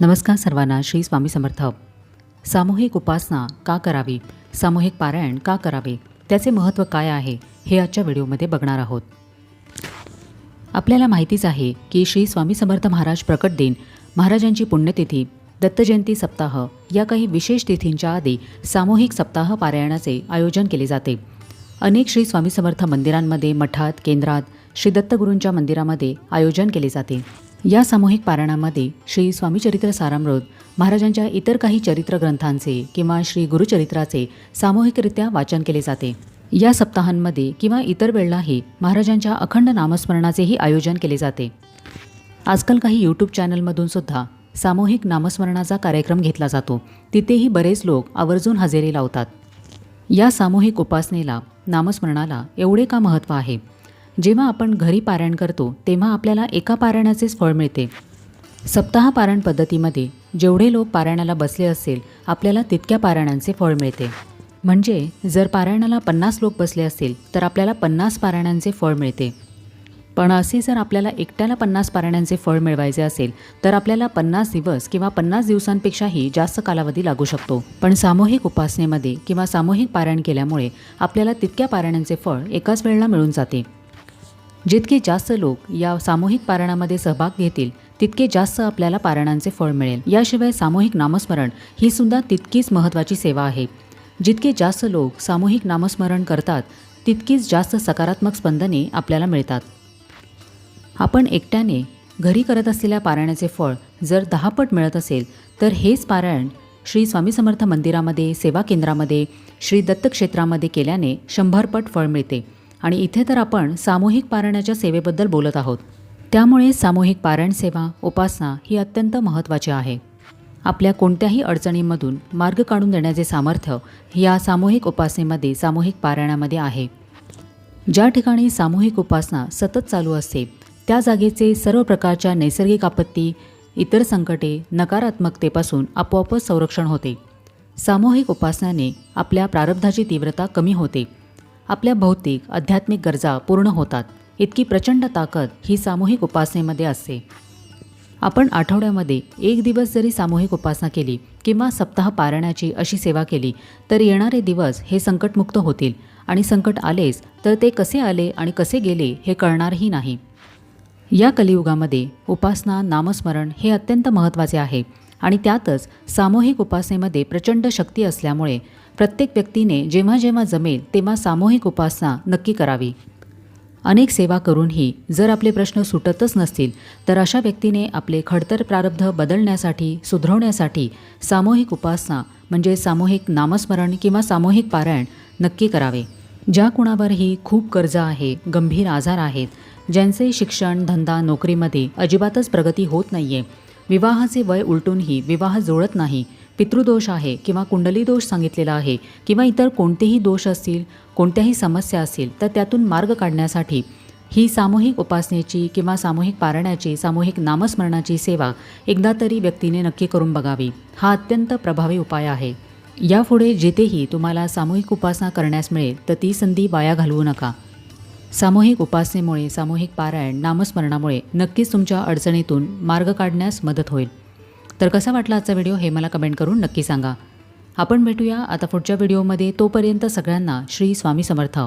नमस्कार सर्वांना श्री स्वामी समर्थ. सामूहिक उपासना का करावी? सामूहिक पारायण का करावे? त्याचे महत्त्व काय आहे? हे आजच्या व्हिडिओमध्ये बघणार आहोत. आपल्याला माहितीच आहे की श्री स्वामी समर्थ महाराज प्रकट दिन महाराजांची पुण्यतिथी दत्तजयंती सप्ताह या काही विशेष तिथींच्या आधी सामूहिक सप्ताह पारायणाचे आयोजन केले जाते. अनेक श्री स्वामी समर्थ मंदिरांमध्ये मठात केंद्रात श्री दत्तगुरूंच्या मंदिरामध्ये आयोजन केले जाते. या सामूहिक पारायणामध्ये श्री स्वामीचरित्र सारामृत महाराजांच्या इतर काही चरित्र ग्रंथांचे किंवा श्री गुरुचरित्राचे सामूहिकरित्या वाचन केले जाते. या सप्ताहांमध्ये किंवा इतर वेळेलाही महाराजांच्या अखंड नामस्मरणाचेही आयोजन केले जाते. आजकाल काही यूट्यूब चॅनलमधून सुद्धा सामूहिक नामस्मरणाचा कार्यक्रम घेतला जातो. तिथेही बरेच लोक आवर्जून हजेरी लावतात. या सामूहिक उपासनेला नामस्मरणाला एवढे का महत्त्व आहे? जेव्हा आपण घरी पारायण करतो तेव्हा आपल्याला एका पारायणाचेच फळ मिळते. सप्ताह पारायण पद्धतीमध्ये जेवढे लोक पारायणाला बसले असेल आपल्याला तितक्या पारायणांचे फळ मिळते. म्हणजे जर पारायणाला पन्नास लोक बसले असतील तर आपल्याला पन्नास पारायणांचे फळ मिळते. पण असे जर आपल्याला एकट्याला पन्नास पारायणांचे फळ मिळवायचे असेल तर आपल्याला पन्नास दिवस किंवा पन्नास दिवसांपेक्षाही जास्त कालावधी लागू शकतो. पण सामूहिक उपासनेमध्ये किंवा सामूहिक पारायण केल्यामुळे आपल्याला तितक्या पारायणांचे फळ एकाच वेळेला मिळून जाते. जितके जास्त लोक या सामूहिक पारायणामध्ये सहभाग घेतील तितके जास्त आपल्याला पारायणांचे फळ मिळेल. याशिवाय सामूहिक नामस्मरण ही सुद्धा तितकीच महत्त्वाची सेवा आहे. जितके जास्त लोक सामूहिक नामस्मरण करतात तितकीच जास्त सकारात्मक स्पंदने आपल्याला मिळतात. आपण एकट्याने घरी करत असलेल्या पारायणाचे फळ जर दहा पट मिळत असेल तर हेच पारायण श्री स्वामी समर्थ मंदिरामध्ये सेवा केंद्रामध्ये श्री दत्त क्षेत्रामध्ये केल्याने शंभरपट फळ मिळते. आणि इथे तर आपण सामूहिक पारायणाच्या सेवेबद्दल बोलत आहोत. त्यामुळे सामूहिक पारायण सेवा उपासना ही अत्यंत महत्त्वाची आहे. आपल्या कोणत्याही अडचणींमधून मार्ग काढून देण्याचे सामर्थ्य या सामूहिक उपासनेमध्ये सामूहिक पारायणामध्ये आहे. ज्या ठिकाणी सामूहिक उपासना सतत चालू असते त्या जागेचे सर्व प्रकारच्या नैसर्गिक आपत्ती इतर संकटे नकारात्मकतेपासून आपोआपच संरक्षण होते. सामूहिक उपासनाने आपल्या प्रारब्धाची तीव्रता कमी होते. आपल्या भौतिक आध्यात्मिक गरजा पूर्ण होतात. इतकी प्रचंड ताकद ही सामूहिक उपासनेमध्ये असते. आपण आठवड्यामध्ये एक दिवस जरी सामूहिक उपासना केली किंवा सप्ताह पारायणाची अशी सेवा केली तर येणारे दिवस हे संकटमुक्त होतील आणि संकट आलेच तर ते कसे आले आणि कसे गेले हे कळणारही नाही. या कलियुगामध्ये उपासना नामस्मरण हे अत्यंत महत्त्वाचे आहे आणि त्यातच सामूहिक उपासनेमध्ये प्रचंड शक्ती असल्यामुळे प्रत्येक व्यक्तीने जेव्हा जेव्हा जमेल तेव्हा सामूहिक उपासना नक्की करावी. अनेक सेवा करूनही जर आपले प्रश्न सुटतच नसतील तर अशा व्यक्तीने आपले खडतर प्रारब्ध बदलण्यासाठी सुधरवण्यासाठी सामूहिक उपासना म्हणजे सामूहिक नामस्मरण किंवा सामूहिक पारायण नक्की करावे. ज्या कुणावरही खूप कर्ज आहे गंभीर आजार आहेत ज्यांचे शिक्षण धंदा नोकरीमध्ये अजिबातच प्रगती होत नाही आहे विवाहाचे वय उलटूनही विवाह जुळत नाही पितृदोष आहे किंवा कुंडली दोष सांगितलेला आहे किंवा इतर कोणतेही दोष असतील कोणत्याही समस्या असतील तर त्यातून मार्ग काढण्यासाठी ही सामूहिक उपासनेची किंवा सामूहिक पारण्याची सामूहिक नामस्मरणाची सेवा एकदा तरी व्यक्तीने नक्की करून बघावी. हा अत्यंत प्रभावी उपाय आहे. यापुढे जिथेही तुम्हाला सामूहिक उपासना करण्यास मिळेल तर ती संधी वाया घालवू नका. सामूहिक उपासनेमुळे सामूहिक पारायण नामस्मरणामुळे नक्कीच तुमच्या अडचणीतून मार्ग काढण्यास मदत होईल. तर कसा वाटला आजचा व्हिडिओ हे मला कमेंट करून नक्की सांगा. आपण भेटूया आता पुढच्या व्हिडिओमध्ये. तोपर्यंत सगळ्यांना श्री स्वामी समर्थ.